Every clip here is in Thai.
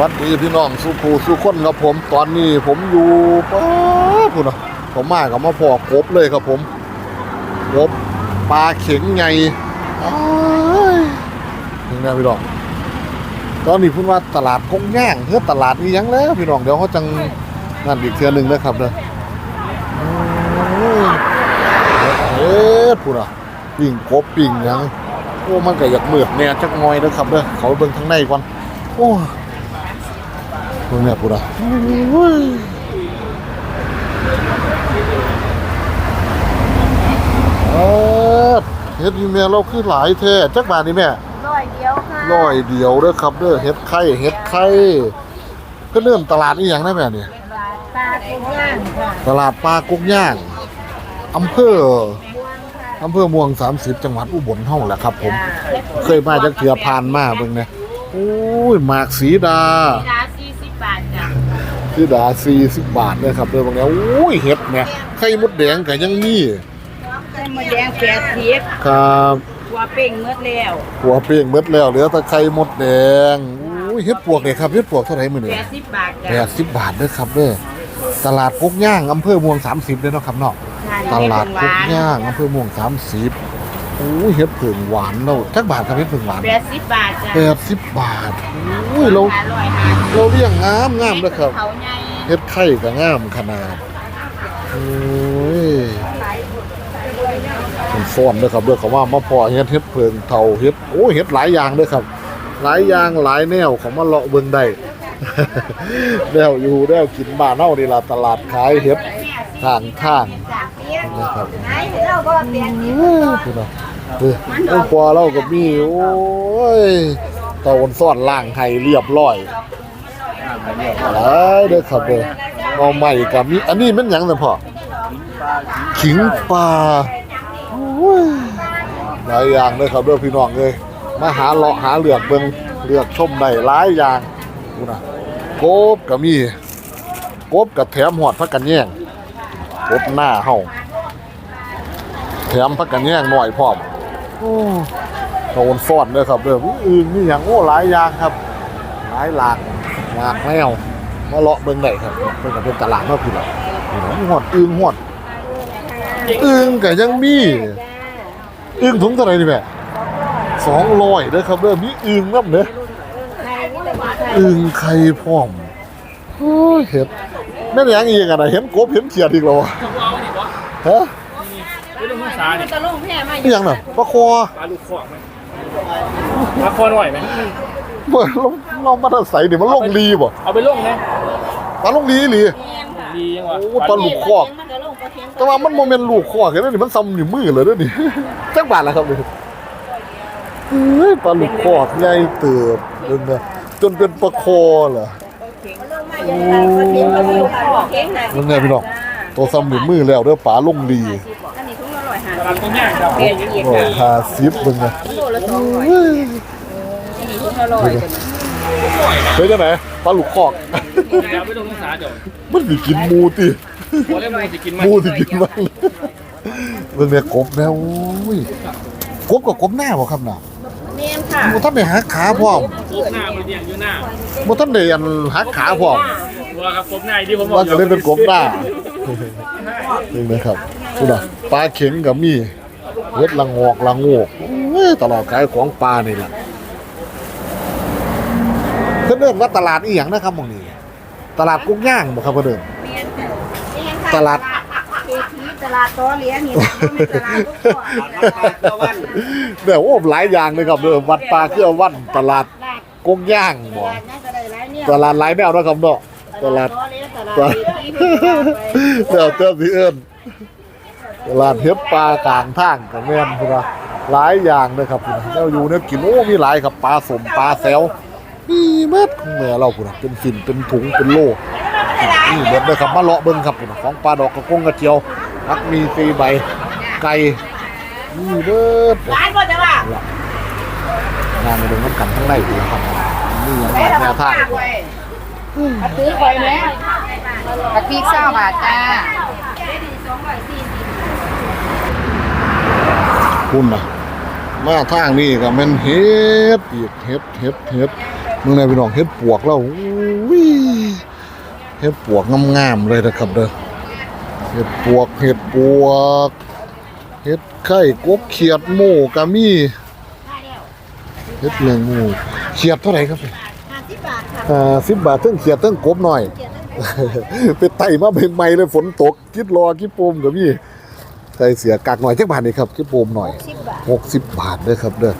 วัสดีพี่น้องสุภูสุคนครับผมตอนนี้ผมอยู่ป้าพุ่นนะผมมากับมาพอกบเลยครับผมกบปลาเข็งไงอ้ายนี่นะพี่น้องตอนนี้พูดว่าตลาดกงแย่งเพื่อตลาดนี้ยังแล้วพี่น้องเดี๋ยวเขาจังนั่นอีกเทือนึงนะครับเด้อโอ้ยเอ๊ะพุ่นอะปิ่งกบปิ่งยังโอ้มันก็อยากเมือดแน่จักหน่อยเด้อครับเด้อเขาเบิ่งทางในก่อนโอ้ ยตรงเนี้ยปุ๊ดอะเออเฮ็ดอีเมลเราคือหลายแท้จักบาทนี่แม่ร้อยเดียวค่ะร้อยเดียวเด้อครับเด้อเฮ็ดไข่เฮ็ดไข่ก็เริ่มตลาดอีหยังได้แม่นี่ปลากุ้งย่างค่ะตลาดปลากุ้งย่างอำเภอม่วงค่ะอำเภอม่วง30จังหวัดอุบลเฮาแหละครับ ผม เคยมาจักเทื่อผ่านมาเบิ่งเนี่ยโอ้ยหมากสีดา ดาสี่สิบบาทจ้ะ สีดา40บาทเลยครับเด้อบางเนี่ยโอ้ยเฮ็ดเนี่ยไข่มดแดงก็ยังมีไข่มดแดงแปดสิบครับหัวเป่งเมื่อแล้วหัวเปียงหมดแล้วเหลือแต่ไข่มดแดงอุ้ยเฮ็ดปวกเนี่ยครับเฮ็ดปวกเท่าไหร่มื้อแปนี้ดสิบบาทแปจ้ะดสิบบาทเด้อครับเด้อตลาดกุ๊กย่างอำเภอม่วง30เด้อเนาะครับเนาะตลาดกุ๊กย่างอำเภอม่วง 30อุ้ยเฮ็ดผึ่งหวานแล้วจักบาทครับเฮ็ดผึ่งหวานแปดสิบบาทจ้ะแปดสิบบาทอุ้ยเราอร่อยค่ะเราเลี้ยงงามงามเด้อครับเขาใหญ่เฮ็ดไข่ก็งามขนาดโอ้ยมันฟ้อนเด้อครับเด้อเขาว่ามาพอเฮ็ดเฮ็ดเพิงเท่าเฮ็ดโอ้ยเฮ็ดหลายอย่างเด้อครับ หลายอย่างหลายแนวเขามาเลาะเบิ่งได้ แนวอยู่แนวกินบ้านเฮานี่ล่ะตลาดขายเฮ็ดทางทางนะครับไหนเราก็เนคุณนะเออต้องพอเราก็มีโอ้ยตะวันซ่อนล่างให้เรียบร้อยหลายเด้อครับเด้อเอาใหม่ก็มีอันนี้มันหยังน่พ่อขิงปลาหลายอย่างเด้ครับเด้อพี่น้องเอ้ยมาหาเลาะหาเหลือกเบิ่งเลือกชมได้หลายอย่างคุณน่ะ กบก็มีกบกับแถมหอดพักกันแย่งกบหน้าเฮาแถมพักกันแย่งหน่อยพร้อมโอ้โดนฟอดเลยครับเด้อมีอื่นมีอย่างโอ้หลายอย่างครับ หลายหลากหลากแนวมาเลาะเบิ่งได้ครับเพิ่นก็เป็นตลาดเนาะพี่น้องนี่นะหอดอึ่งหอดอึ่งก็ยังมีอึ่งถุงเท่าไหร่นี่แม่200เด้อครับเด้อมีอึ่งนำเด้อ ไข่นี่แต่ว่าไข่ อึ่งไข่พร้อมโอ้ยเห็ดแม่นหยังอีกอะน่ะเห็นกบเห็นเขียดอีกแล้ววะฮะไม่ต้องภาษามัเนี่นยจะลงแพร่มานี่หยังน่ะปลาคอปลาลูกขวางไหมปลาคอหน่อยไหมเมื่อลงลองมาใส่เดี๋ยวมันลงลีบ่เอาไปลงนะปลาลงลีหลีเนียนค่ะดียังวะโอ้ปลาลูกคอกมันจะลงปลาเค็มแต่ว่ามันโมเมนต์ลูกคอกเห็นไหมนี่มันซ้ำอยู่มือเลยเด้วยนี่ จักบาทละครับนี่เฮ้ยปลาลูกคอกใหญ่เติบเบิ่งนะ จนเป็นปลาคอเหรอโอ้เค็มนะมันไงพี่น้องตัวซ้ำอยู่มือแล้วเด้อปลาลงลีอันนี้ทุ่งละร้อยหาตลาดตรงเนี้ยครับโอ้หาซิปเบิ่งนะโลละสองร้อยเฮ้ยอันนี้ทุ่งละร้อยจ้ะเฮ้ยจังไหนปลาหลูกคอกเอาไปลงภาษาเดี๋ยวมันสิกินมูติพอเล่นมือจะกินมันหมูสิกินมันเบิ่งเนี่ยกบแล้วโอ้ยกบกับกบหน้าบ่ครับน่ะ เนียนค่ะบ่ทันได้หักขาพร้อมครบหน้ามันเรียงอยู่หน้าบ่ทันได้อันหักขาพร้อมตัวครับครบหน้าที่ผมบอกว่าจะเล่นเป็นกบหน้านี่นะครับคุณอะปลาเข็งกับมีเฮ็ดละงอกละงอกเอ้ยตลาดขายของปลานี่แหละเพิ่นเอิ้นว่าตลาดอีหยังนะครับหม่องนี้ ตลาดกุ้งย่างบ่ครับเพิ่นเอิ้นเนียนค่ะเนียนค่ะตลาดเศรษฐี ตลาดต้อเลี้ยนี่นะไม่ตลาดลูกก่อนเดี๋ยวโอ้หลายอย่างเลยครับเด้อวัดปลาเครือวันตลาดกงย่างบ่ลาดน่าจะได้หลายเนี่ยตลาดหลายแนวนะครับเนาะตลาดตอเลียตลาดตลาดเศรษฐีพี่ดีเดี๋ยวเจ้าสิเอิ้นตลาดเฮ็ดปลากลางทางก็แม่นพุ่นนะหลายอย่างเลยครับพุ่นน่ะแล้วอยู่เนี่ยกินโอ้มีหลายครับปลาสมปลาแซวมีหมดของแม่เราพุ่นนะเป็นฝิ่นเป็นถุงเป็นโล นี่หมดเลยครับมาเลาะเบิ่งครับพุ่นน่ะของปลาดอกกระกงกระเจียว มักมีตีใบ ไก่นี่เด้อร้านบ่จะว่างานมาดูน้ำกันข้างในดีครับนี่ยังไปแบบทำแนวทางฝากไว้เอาซื้อไปไหมกะปิเศร้าบาทจ้าคุณนะมาทางนี้ก็แมันเฮ็ดอีกเฮ็ดเฮ็ดเฮ็ดมึงนายพี่น้องเฮ็ดปวกแล้วอุ้ยเฮ็ดปวกงามๆเลยนะครับเด้อ เฮ็ดปวกเฮ็ดปวกเฮ็ดไข่กบเขียดหมูกะมีเฮ็ดแมงหมูเขียดเท่าไหร่ครับ50บาทค่ะอ่าสิบบาทเทั้งเขียดเทั้งกบหน่อย ไปไต่มาใหม่ๆเลยฝนตกคิดรอคิดโปมกับพี่ใส่เสียกากหน่อยจักบาทนี่ครับคิดโปมหน่อย10บาทหกสิบบาทเด้อครับเด้อ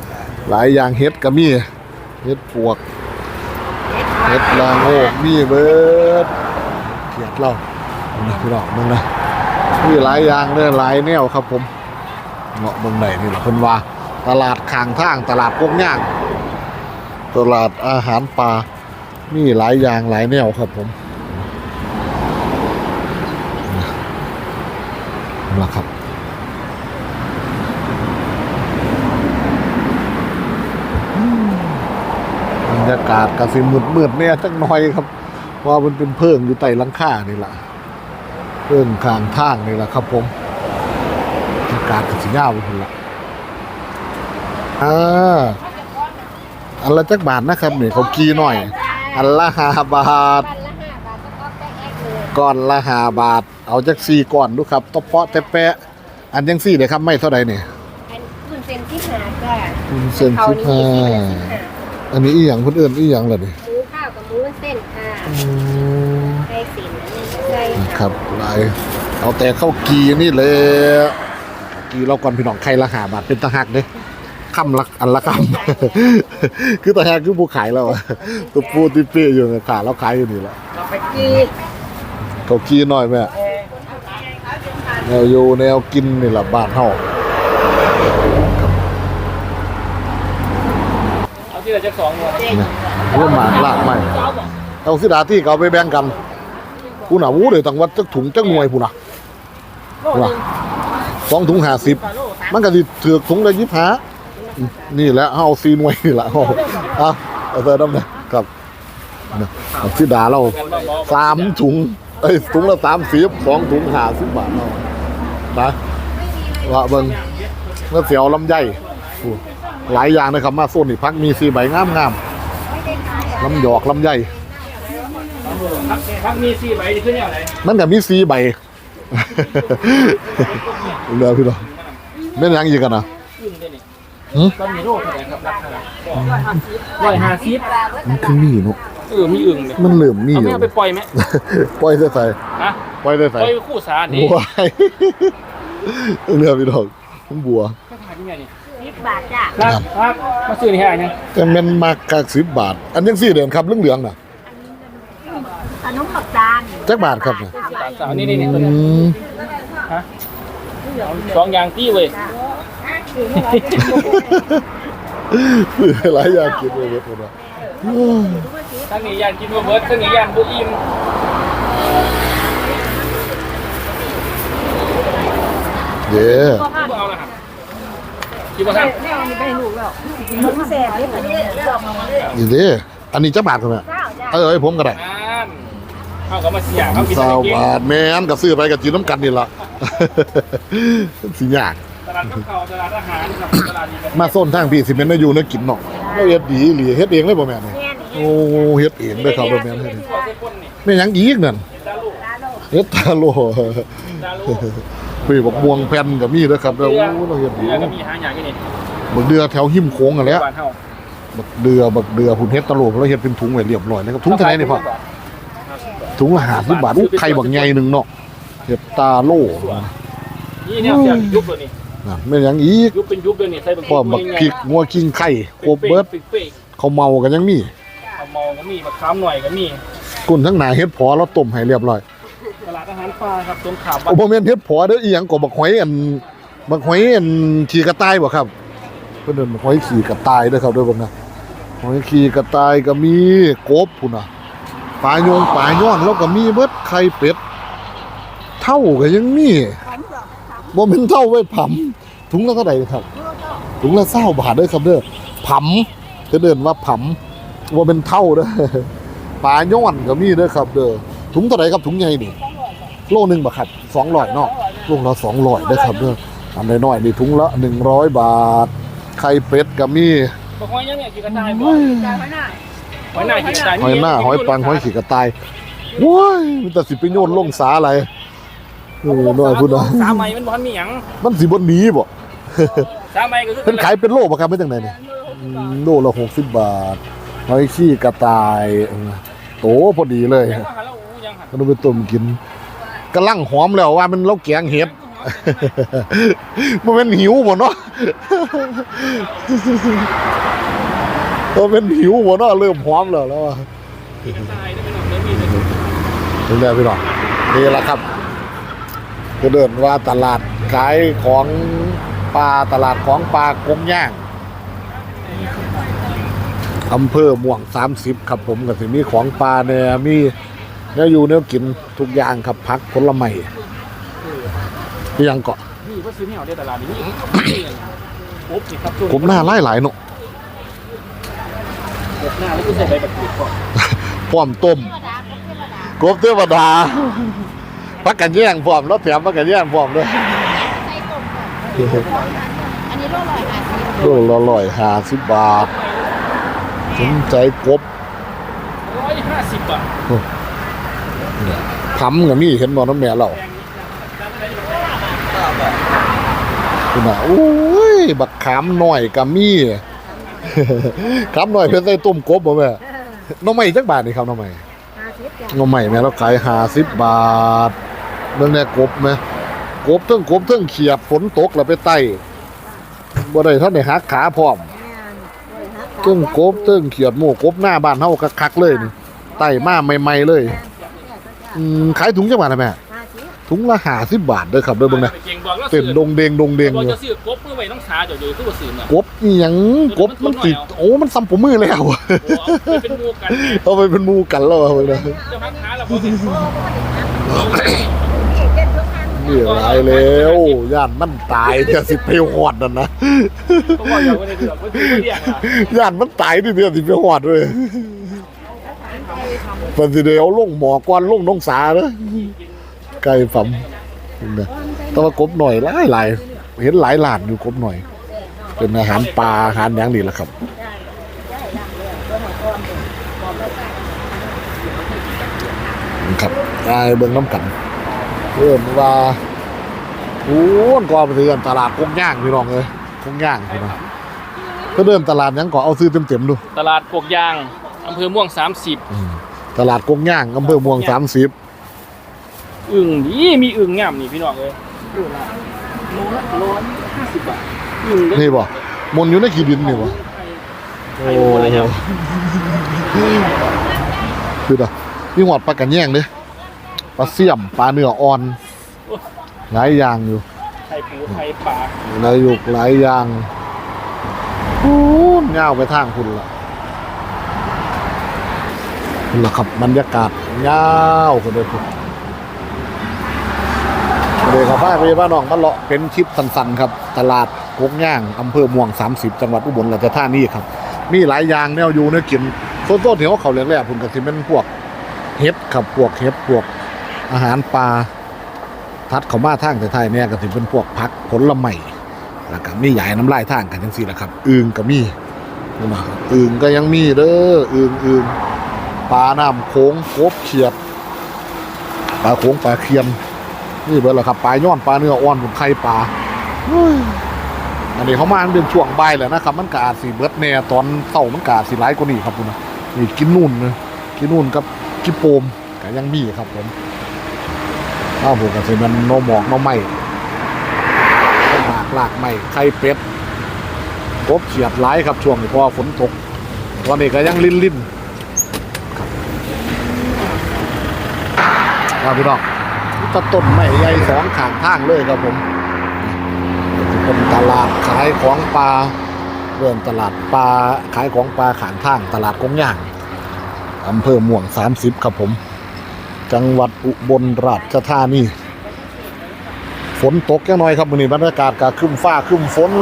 หลายอย่างเฮ็ดก็มีเฮ็ดปวกเฮ็ดลางโอกมีเบิดเขียดเราเอานะพี่น้องมึงนะ มีหลายอย่างเด้อหลายแนวครับผมเงาะเมืองไหนนี่แหละเพิ่นว่า ตลาดข้างทางตลาดพวกย่าง ตลาดอาหารป่ามีหลายอย่างหลายแนวครับผมนะครับบรรยากาศกสิมืดมืดเนี่ยจักหน่อยครับ ว่ามันเป็นเพิ่งอยู่ใต้ลังค่านี่แหละ เพิ่งข้างทางนี่แหละครับผมบรรยากาศกสิยาวไปคนละอ่าอันละจักบาทนะครับนี่เขากีหน่อย อันละห้าบาทปันละ5บาทก็ก็แตกเลยก้อนละห้าบาท เอาจักสี่ก้อนดูครับตะเปาะแต่แปะ อันยังสี่เลยครับไม่เท่าใดเนี่ยอันคุณเซนที่หาจ้ะคุณเซนสิบห้าอันนี้อีหยังคนอื่นอีหยังเหรอนี่ห มูข้าวกับหมูเส้นค่ะอืมไส้สินอันนี้ไส้ครับหลายเอาแต่เข้ากีนี่เลยกีเราก่อนพี่น้องใครละหาบาทเป็นตะหักเด้คำละอันละคำ คือตะหักคือผู้ขายเราอะตัวปูติเปียอยู่เนี่ยขาเราขายอยู่นี่แหละกีเขากีหน่อยแม่แนวอยู่แนวกินนี่แหละบ้านเฮาเอาที่เราจะสองหน่วยเนี่ยเรื่ องหมากลากไม้เอาสิดาที่เขาเอาไปแบ่งกันผู้หนาวู้เลยต่างวัดจักถุงจักหน่วยผู้น่ะผู้น่ะสองถุงห้าสิบมันก็สิถือกถุงละยี่ห้านี่แหละเอาซีหน่วยนี่แหละเอาเอาเอาเติมน้ำนะครับนะเอาที่ดาเราสามถุงเอ้ยถุงละสามสิบสองถุงห้าสิบบาทเอานะว่าเบิ่งเมื่อเสียวลำไยอู้หลายอย่างนะครับมาโซนนี่พักมีสีใบงามงามๆ ลำหยอกลำไยพักพักมีสี่ใบที่ขึ้นอย่างไรมันก็มีสีใบเรือพี่น้องแม่นยังอีกกันนะอึ่งได้นี่หืมก็มีโรคอะไรครับราคาร้อยห้าสิบมันคือมีเนาะเออมีอึ่งเนี่ยมันเหลื่อมมีเอาอยู่ไม่เอาไปปล่อยไหมปล่อยได้ใส่ฮะปล่อยได้ปใส่ล่อยคู่สารดิบัวเรือพี่น้องมันบัวก็ขายที่ไงนี่10 บาทจ้ะรักรักมาซื้อนี่ให้อันยังแต่แมันมากกากสิบบาท อันยังสี่เดือนครับเรื่องเหลืองๆน่ะขนมปักจานจักบาทครับเนี่ย สามสาวนี่นี่นี่ตัวอืนี้มฮะเอาสองอย่างตี้เว้ยหลายอย่างกินเลยเว้ยคนละทั้งนี้ย่านกินบ่เบิร์ดทั้งนี้ย่านบ่อิ่มเย้บ่เอาละครับ กินบ่ทันมันแซ่บเลยค่ะนี่เด้อันนี้จักบาทครับเนี่ยเออให้ผมก็ได้นั่นเอาก็มาเสียเขากินสาได้วกินบาทแม่นก็ซื้อไปกับจีนน้ำกันนี่ล่ะ สิยาก ตลาดกับเขาวตลาดอาหารกับตลาดนี้กันมาโซนทางพี่สิเป็นนาอยู่เนื้อกินเนาะเราเฮ็ดดีอีหลีเฮ็ดเองเลยบ่แม่นี่โอ้เฮ็ดเองเด้อครับบ่แม่นเฮ็ดเองขอเส้นป้นนี่แม่หยังอีกนั่นดาลูเฮ็ดตาโลดาลู ปีบักม่วงแผ่นก็มีเด้อครับเด้อเดืโอ้อเราเฮ็ดดีเดือก็มีหาอย่างนี้นี่บักเดือแถวหิมโค้งกันแหล้วบ้านเฮาบักเดือบักเดือพุ่นเฮ็ดตะโลเราเฮ็ดเป็นถุงไว้เรียบร้อยนะครับถุงเท่าไหร่นี่พ่อถุงละ50บาทอู้ไข่บักใหญ่หนึงเนาะเฮ็ดตาโลนี่เนี่ยเสียยุบเลยนี่นั่นแม่นหยังอีกยุบเป็นยุบเลยนี่ใส่บักพร้อมบักพริกงัวกิ้งไข่โครบเบิดปิ๊กปิ๊กข้าวเมากันยังมีเอามองก็มีบักขามหน่อยก็มีกุนทั้งหนาเฮ็ดพอเราต้มให้เรียบร้อยตลาดอา หารปลาครับตรงขามโอ้บ่แม่นเฮ็ดพอเด้ออีหยังก็บักหอยอันบักหอยอันขี่กระต่ายบ่ครับเพิ่นเอิ้นบักหอยขี่กระต่ายเด้อครับเด้อเบิ่งนะหอยขี่กระต่ายก็มีกบพุ่นน่ะปลาโยงปลาย่อนแล้วก็มีเบิดไข่เป็ดเท่าก็ยังมีบ่แม่นเท่าไว้ผำถุงละเท่าใดครับถุงละ20บาทเด้อครับเด้อผำเพิ่นเอิ้นว่าผำบ่เป็นเท่าเด้อปลาย่อนก็มีเด้อครับเด้อถุงเท่าไหร่ครับถุงใหญ่นี่ โลหนึงบ่ครับ200เนาะโลละ200เด้อครับเด้ออันน้อยๆนี่ถุงละ100บาท ไข่เป็ดก็มีบักหอยยังเนี่ยกี่กระต่ายบ่จานมาหน่อยตหอยหน้าหินตายหอยหน้าหอยปังหอยขีกระต่ายว้ายมันแต่สิไปโยนลงสาอะไรเออน้อยพูดนะสามใบมันบ่ทันมีหยังมันสิบนหนีบ่สามใบก็คือเป็นขายเป็นโลบ่ครับไม่จังไหนเนี่ยอืมโลละหกสิบบาทหอยขี้กระต่ายเออโตพอดีเลยยังหันแล้วอู้ยังหันก็ต้องไปต้มกิน กำลังหอมแล้วว่ามันเราแกงเห็ดมันเป็นหิวบ่เนาะมันเป็นหิวบ่เนาะเริ่มหอมแล้วแล้วว่าดูอยได้มีเลยถึงได้พี่น้องนี่แหละครับก็เดินว่าตลาดขายของปลาตลาดของปลากงย่างอำเภอม่วง 30 ครับผมก็สิมีของปลาเนี่ยมี เนื้ออยู่เนื้อกินทุกอย่างครับพักผลไม้อีหยังเกาะนี่ก็ซื้อแนวได้ตลาดนี้ปุ๊บนี่ครับผมหน้าไล่หลายๆเนาะกบหน้าแล้วก็ใส่ใบบักกีดก่อนพร้อมต้มกบเทวดาพักกันแย่งพร้อมแล้วแถมพักกันแย่งพร้อมด้วยใส่กลมก่อนอันนี้โลร้อยห้าสิบโลละร้อยห้าสิบบาทสนใจกบร้อยห้าสิบบาท ทำกับมีเห็นบ่น้ำแม่เราคุณน่ะโอ้ยบักขามหน่อยกับมีขามหน่อยเพิ่นใส่ต้มกบบ่แม่น้องใหม่จักบาทนี่ครับน้องใหม่ห้าสิบจ้ะน้องใหม่แม่เราขาย50บาทเบิ่งแน่กบไหมกบเทั้งกบเทั้งเขียดฝนตกแล้วไปไต่บ่ได้ท่านได้หักขาพร้อมแม่นร้อยห้าสิบเทั้งกบเทั้งเขียดหมูกบหน้าบ้านเฮาคักๆเลยนี่ไต่มาใหม่ๆเลย อืมขายถุงจังหวัดอะไรแม่ห้าสิบถุงละห้าสิบบาทเด้อครับเด้อเบิ่งนะเก่งบอกแล้วเต้นดงเดงดงเดงบอกอยู่จะซื้อกบเพื่อไว้ต้องขาเดี๋ยวเดี๋ยวตู้ซื้อเนี่ยกบอีหยังกบมันติดโอ้มันซ้ำผมมือแล้วโอ้เอาไปเป็นงูกันเอาไปเป็นหมูกันแล้วอะเบิ่งนะจะพักขาแล้วพอสิเจ็ดทุกอันนี่หลายแล้วย่านมันตายจะสิไปหอดนั่นนะต้องบอกอย่างว่าในเดือดว่าคือเรียกอะย่านมันตายนี่เดียวสิไปหอดเว้ย เพิ่นสิได้เอาลงหมอก่อนลงน้องสาเด้อไก่ฝัมนี่นะแต่ว่ากบหน่อยหลายหลายเห็นหลายหลานอยู่กบหน่อย เป็นอาหารปลาอาหารหยังนี่แหละครับครับไอ้เบิ่งน้ำกันเริ่มว่าโอ้นก่อนไปเดินตลาดกุ้งย่างพี่น้องเลยกุ้งย่างพี่น้องก็เดินตลาดหยังก่อนเอาซื้อเต็มๆดู ตลาดปวกยางอำเภอม่วง 30อืม ตลาดกุ้งย่างอำเภอเมืองสามสิบอึ่งนี่มีอึ่งงามนี่พี่น้องเลยโลละโลละร้อยห้าสิบบาทอึ่งเด้อนี่บ่มนอยู่ในขี้ดินนี่บ่โอ้ไข่หมดเลยครับคือดะนี่หอดปลากันแย่งเด้ปลาเสี่ยมปลาเนื้ออ่อน หลายอย่างอยู่ไข่ปูไข่ปลาหลายอยู่หลายอย่างโอ้ยเงาวไปทางคุณละ คุณละครับบรรยากาศเงาวกันเลยคุณเดี๋ยวครับพาไปบ้านน้องมาเลาะเป็นคลิปสั้นๆครับ ตลาดกกย่างอำเภอม่วง 30 จังหวัดอุบลราชธานีครับ มีหลายอย่างแนวอยู่เนื้อกินโซนโต้ที่เขาเขาเรียกแรกคุณก็สิเป็นพวกเห็ดครับพวกเห็ดพวกอาหารปลาทัดเขามาทางแต่ไทยเนี่ยก็สิเป็นพวกผักผลไม้แล้วก็มีใหญ่น้ำลายทางกันจังซี่แหละครับอึงก็มีนี่นะอึงก็ยังมีเด้ออึงอึง ปลาน้ำโขงกบเขียดปลาโขงปลาเคียนนี่เบิดแหละครับปลาย้อนปลาเนื้ออ่อนผมไข่ปลาอันนี้เขามาเป็นช่วงใบ่ายแล้วนะครับ มันกาจสีเบิร์ดแน่ตอนเช้ามันกาจสีร้กว่านี้ครับคุณนะนี่กินนู่นนะกินนู่นกับกิโปมก็ยังมีครับผมข้าวผมก็สิมันโนหมอกโนไหม้ข้าวหมากลากไหมไข่เป็ดกบเขียดหลายครับช่วงนี้เพราะฝนตกตอนนี้ก็ยังลิ้นลิ้นๆครับ ครับพี่น้องต้นต้นไม้ใหญ่สองข้างทางเลยครับผมเป็นตลาดขายของปลาเริ่มตลาดปลาขายของปลาขางทางตลาดกงย่างอำเภอม่วง30ครับผม จังหวัดอุบลราชธานีฝนตกแค่น้อยครับวันนี้บรรยากาศก็ครึ้มฟ้าครึ้มฝน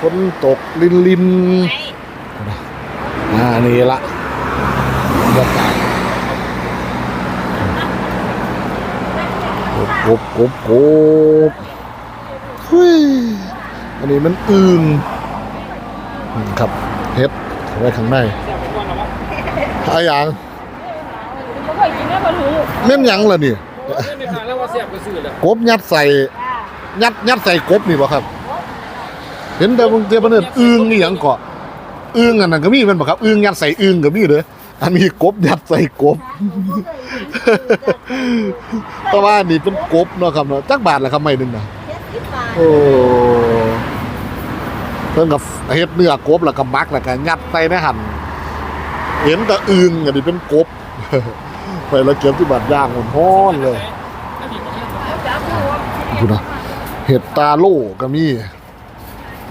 ฝนตกลินลินอ่านี่ละบรรยากาศ กบกบกบเฮ้ยอันนี้มันอึงอืมครับเฮ็ดเอาไว้ข้างในแซ่บเป็นก้อนแล้ววะอะหยังบ่เคยกินแม่บ่รู้แม่นหยังล่ะนี่ไม่ขายแล้วว่าแซ่บก็ซื้อเลยกบยัดใส่ ยัดยัดใส่กบนี่บ่ครับ เห็นแต่บางเทีมันเอิ้นอึ่งนี่หยังเกาะอึ่งอันนั้นก็มีแม่นบ่ครับอึ่งยัดใส่อึ่งก็มีเด้อ อันนี้กบยัดใส่กบ แต่ว่านี่เป็นกบเนาะครับเนาะจักบาทละครับไม่หนึงน่ะโอ้เพิ่นกับเฮ็ดเนื้อกบแล้วก็มักแล้วก็ยัดใส่ในหั่นเห็นแต่อึ่งอันนี้เป็นกบไปแล้วเก็บที่บาดย่างฮ้อนๆเลยดูนะเห็ดตาโล่ก็มี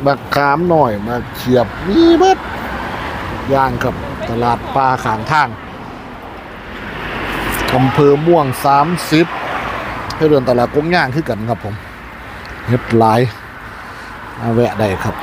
บักขามหน่อยมาเฉียบมีเบิดย่างครับ ตลาดปลาขางทางอำเภอม่วงสามสิบให้เดินตลาดกุ้งย่างขึ้นกันครับผมเฮ็ดหลายแวะได้ครับ